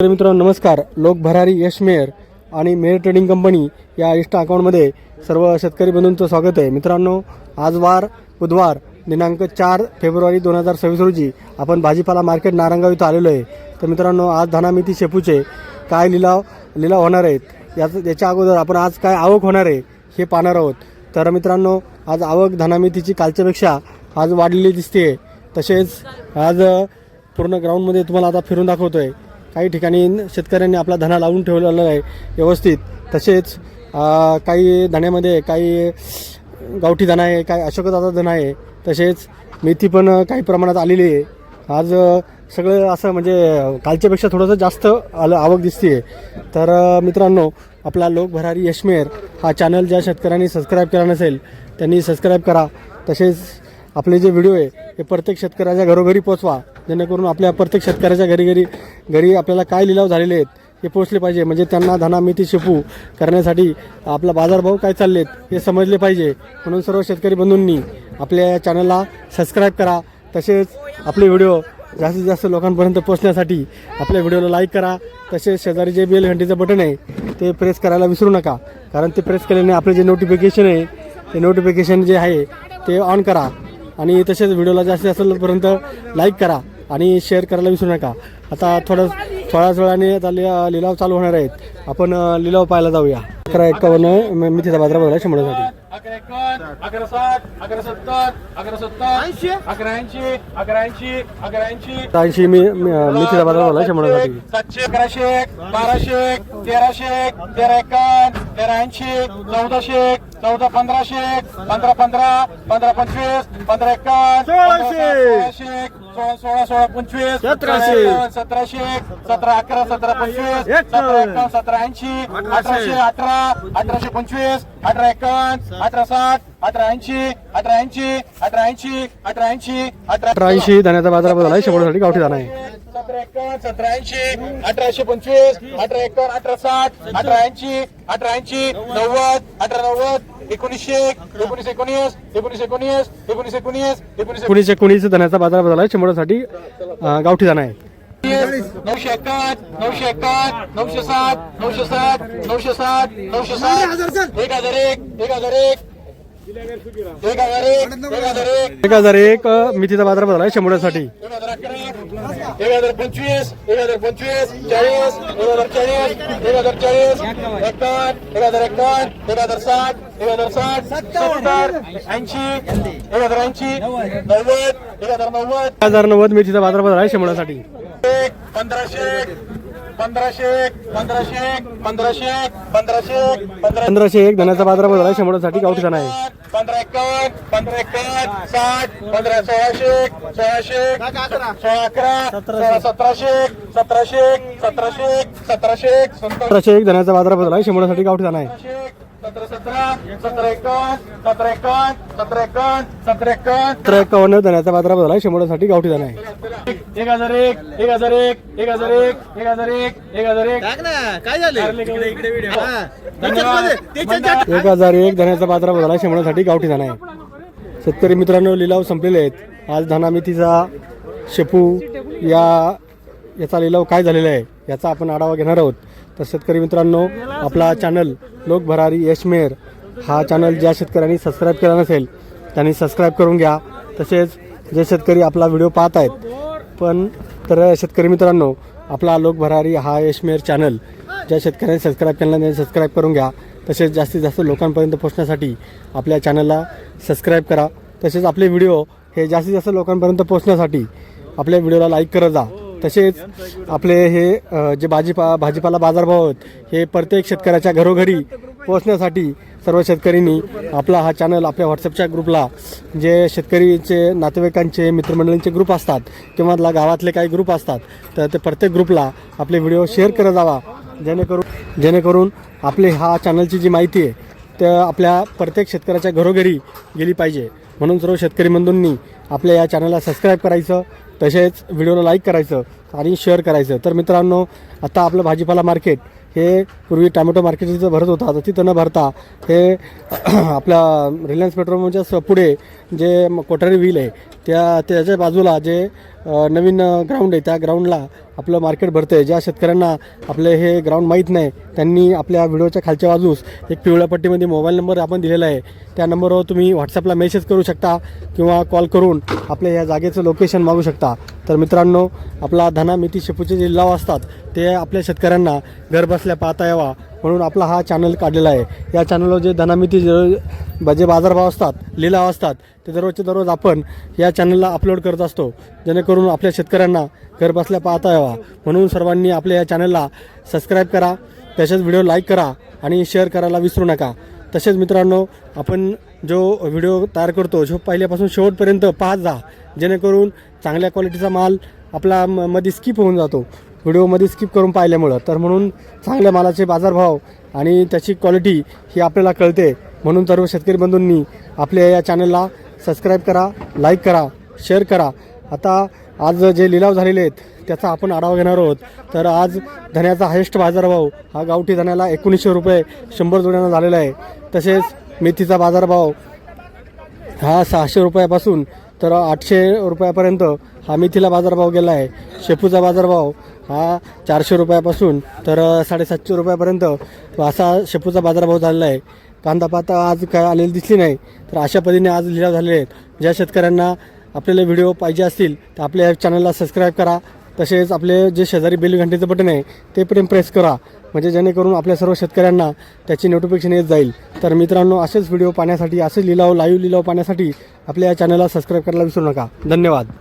तर मित्रांनो नमस्कार. लोक भरारी यश मेयर आणि मेयर ट्रेडिंग कंपनी या इष्टा अकाउंटमध्ये सर्व शेतकरी बंधूंचं स्वागत आहे. मित्रांनो आज वार बुधवार दिनांक चार फेब्रुवारी दोन हजार सव्वीस रोजी आपण भाजीपाला मार्केट नारंगाव इथं आलेलो आहे. तर मित्रांनो आज धनामिती शेपूचे काय लिलाव लिलाव होणार आहेत? याचं याच्या अगोदर आपण आज काय आवक होणार आहे हे पाहणार आहोत. तर मित्रांनो आज आवक धनामितीची कालच्यापेक्षा आज वाढलेली दिसते तसेच आज पूर्ण ग्राउंडमध्ये तुम्हाला आता फिरून दाखवतो आहे काही ठिकाणी शेतकऱ्यांनी आपला धना लावून ठेवलेला आहे व्यवस्थित. तसेच काही धण्यामध्ये काही गावठी धना आहे काही अशोकदादा धना आहे. तसेच मेथी पण काही प्रमाणात आलेली आहे. आज सगळं असं म्हणजे कालच्यापेक्षा थोडंसं जास्त आलं आवक दिसते तर मित्रांनो आपला लोकभरारी यशमेर हा चॅनल ज्या शेतकऱ्यांनी सबस्क्राईब केला नसेल त्यांनी सबस्क्राईब करा. तसेच आपले जे व्हिडिओ आहे हे प्रत्येक शेतकऱ्याच्या घरोघरी पोचवा. जेणेकरून आपल्या प्रत्येक शेतकऱ्याच्या घरी घरी घरी आपल्याला काय लिलाव झालेले आहेत हे पोचले पाहिजे. म्हणजे त्यांना धनामिती शिपू करण्यासाठी आपला बाजारभाव काय चाललेत हे समजले पाहिजे. म्हणून सर्व शेतकरी बंधूंनी आपल्या या चॅनलला सबस्क्राईब करा. तसेच आपले व्हिडिओ जास्तीत जास्त लोकांपर्यंत पोचण्यासाठी आपल्या व्हिडिओला लाईक करा. तसेच शेजारी जे बेल घंटीचं बटन आहे ते प्रेस करायला विसरू नका. कारण ते प्रेस केल्याने आपले जे नोटिफिकेशन आहे ते नोटिफिकेशन जे आहे ते ऑन करा. आणि तसेच व्हिडिओला जास्तीत जास्त पर्यंत लाईक करा आणि शेअर करायला विसरू नका. आता थोडं थोड्याच वेळाने आता लि- लिलाव चालू होणार आहेत. आपण लिलाव पाहायला जाऊया. अकरा एकावन्न मी मिथीचा बाजार बघायला शंभरसाठी अकरा साठ. अकरा सत्तर अकरा सत्तर अकरा ऐंशी? अकरा ऐंशी अकरा ऐंशी ऐंशी मी मी- अ, मिथीचा बाजार बघायला शंभरसाठी. सातशे अकराशे बाराशे तेराशे तेरा एकावन्न तेरा ऐंशी चौदाशे चौदा पंधराशे पंधरा पंधरा पंधरा पंचवीस पंधरा एकावन्न सोळाशे. सोळा सोळा सोळा पंचवीस सतराशे. सतराशे सतरा अकरा सतरा पंचवीस सतरा एकावन्न सतरा ऐंशी अठराशे अठरा अठराशे पंचवीस अठरा एकावन्न अठरा साठ अठरा ऐंशी अठरा ऐंशी अठरा ऐंशी अठरा ऐंशी अठरा अठरा ऐंशी धान्याचा बाजार बघायला शंभरसाठी गावठी धान आहे. सतरा एकावन्न सतरा ऐंशी अठराशे पंचवीस अठरा एकावन्न अठरा साठ अठरा ऐंशी अठरा ऐंशी नव्वद अठरा नव्वद एकोणीसशे एकोणीस एकोणीस एकोणीस एकोणीस एकोणीस एकोणीस एकोणीस एकोणीस. एकोणीस धान्याचा बाजार गावठी धान आहे. नऊशे एकावन्न नऊशे एकावन्न नऊशे सात नऊशे सात नऊशे सात नऊशे सात एक हजार एक एक हजार एक एक हजार एक मिथीचा बाजार बघायला शंभरसाठी एक हजार अकरा एक हजार पंचवीस एक हजार पंचवीस चाळीस एक हजार चाळीस एक हजार चाळीस एकावन्न एक हजार एकावन्न एक हजार साठ एक हजार साठ सत्तर ऐंशी एक हजार ऐंशी नव्वद एक हजार नव्वद एक हजार नव्वद मिथीचा बाजार बघायला शंभरसाठी एक पंधराशे पंधराशे पंधराशे पंधराशे पंधराशे पंधरा पंधराशे एक. धान्याचा बाजार बघायला शंभरसाठी गावठी धान आहे. पंधरा एकावन्न पंधरा एकावन्न साठ पंधरा सोळाशे सोळाशे सोळा अकरा सोळा सतराशे सतराशे सतराशे सतराशे सत्तर सतराशे एक धान्याचा बाजार बघायला शंभरसाठी गावठी धान आहे. सतरा सतरा सतरा एकावन्न सतरा एकावन्न सतरा एकावन्न सतरा एकावन्न. सतरा एकावन्न धान्याचा बाजार बघायला शंभरसाठी गावठी धान आहे. एक हजार एक एक हजार एक एक हजार एक एक हजार एक एक हजार एक. काय झालं? इकडे इकडे व्हिडिओ एक हजार एक धान्याचा बाजार बघायला शंभरसाठी गावठी धान आहे. शेतकरी मित्रांनो लिलाव संपलेले आहेत. आज धाना मेथीचा शेपू या याचा लिलाव काय झालेला आहे याचा आपण आढावा घेणार आहोत. तर शेतकरी मित्रांनो आपला चॅनल लोक भरारी यशमेर हा चॅनल ज्या शेतकऱ्यांनी सबस्क्राईब केला नसेल त्यांनी सबस्क्राईब करून घ्या. तसेच जे शेतकरी आपला व्हिडिओ पाहत आहेत पण तर शेतकरी मित्रांनो आपला आलोक भरारी हा यशमेर चॅनल ज्या शेतकऱ्यांनी सबस्क्राईब केला नाही त्यांनी सबस्क्राईब करून घ्या. तसेच जास्तीत जास्त लोकांपर्यंत पोहोचण्यासाठी आपल्या चॅनलला सबस्क्राईब करा. तसेच आपले व्हिडिओ हे जास्तीत जास्त लोकांपर्यंत पोहोचण्यासाठी आपल्या व्हिडिओला लाईक करत जा. तसेच आपले हे जे भाजीपा भाजीपाला बाजारभाव आहेत हे प्रत्येक शेतकऱ्याच्या घरोघरी पोहोचण्यासाठी सर्व शेतकऱ्यांनी आपला हा चॅनल आपल्या व्हॉट्सअपच्या ग्रुपला जे शेतकरीचे नातेवाईकांचे मित्रमंडळींचे ग्रुप असतात किंवा गावातले काही ग्रुप असतात तर ते प्रत्येक ग्रुपला आपले व्हिडिओ शेअर करत जावा. जेणेकरून जेणेकरून आपले हा चॅनलची जी माहिती आहे त्या आपल्या प्रत्येक शेतकऱ्याच्या घरोघरी गेली पाहिजे. म्हणून सर्व शेतकरी बंधूंनी आपल्या या चॅनलला सबस्क्राईब करायचं तसेच व्हिडिओला लाईक करायचं आणि शेअर करायचं. तर मित्रांनो आता आपलं भाजीपाला मार्केट हे पूर्वी टॅमॅटो मार्केट जिथं भरत होता तर तिथं न भरता. हे आपल्या रिलायन्स पेट्रोलच्या स- पुढे जे कोठारी व्हील आहे त्या त्याच्या बाजूला जे नवीन ग्राउंड आहे. त्या ग्राउंडला आपलं मार्केट भरतं आहे ज्या शेतकऱ्यांना आपलं हे ग्राउंड माहीत नाही त्यांनी आपल्या व्हिडिओच्या खालच्या बाजूस एक पिवळ्या पट्टीमध्ये मोबाईल नंबर आपण दिलेला आहे. त्या नंबरवर तुम्ही व्हॉट्सअपला मेसेज करू शकता किंवा कॉल करून आपल्या या जागेचं लोकेशन मागू शकता. तर मित्रांनो आपला धना मेथी शेपूचे जे लाव असतात ते आपल्या शेतकऱ्यांना घरबसल्या पाहता यावा. म्हणून आपला हा चॅनल काढलेला आहे. या चॅनलवर जे धनामिती जे जे बाजारभाव असतात लिलाव असतात ते दररोजचे दररोज आपण या चॅनलला अपलोड करत असतो. जेणेकरून आपल्या शेतकऱ्यांना घरबसल्या पाहता यावा. म्हणून सर्वांनी आपल्या या चॅनलला सबस्क्राईब करा तसेच व्हिडिओ लाईक करा आणि शेअर करायला विसरू नका. तसेच मित्रांनो आपण जो व्हिडिओ तयार करतो जो पहिल्यापासून शेवटपर्यंत पाहत जा. जेणेकरून चांगल्या क्वालिटीचा माल आपला म मध्ये स्किप होऊन जातो. व्हिडिओमध्ये स्किप करून पाहिल्यामुळं. तर म्हणून चांगल्या मालाचे बाजारभाव आणि त्याची क्वालिटी ही आपल्याला कळते. म्हणून सर्व शेतकरी बंधूंनी आपल्या या चॅनलला सबस्क्राईब करा लाईक करा शेअर करा. आता आज जे लिलाव झालेले आहेत त्याचा आपण आढावा घेणार आहोत. तर आज धन्याचा हायेस्ट बाजारभाव हा गावठी धन्याला एकोणीसशे रुपये शंभर जोड्यांना झालेला आहे. तसेच मेथीचा बाजारभाव हा सहाशे रुपयापासून तर आठशे रुपयापर्यंत हा मेथीला बाजारभाव गेला आहे. शेपूचा बाजारभाव हा चारशे रुपयापासून तर साडेसातशे रुपयापर्यंत. असा शेपूचा बाजारभाव झालेला आहे. कांदा पाता आज काय आलेली दिसली नाही. तर अशा पद्धतीने आज लिलाव झालेले आहेत. ज्या शेतकऱ्यांना आपल्याला व्हिडिओ पाहिजे असतील तर आपल्या या चॅनलला सबस्क्राईब करा. तसेच आपले जे शेजारी बेल घंटेचं बटन आहे ते पण प्रेस करा. म्हणजे जेणेकरून आपल्या सर्व शेतकऱ्यांना त्याची नोटिफिकेशन येत जाईल. तर मित्रांनो असेच व्हिडिओ पाहण्यासाठी असेच लिलाव लाईव्ह लिलाव पाहण्यासाठी आपल्या या चॅनलला सबस्क्राईब करायला विसरू नका. धन्यवाद.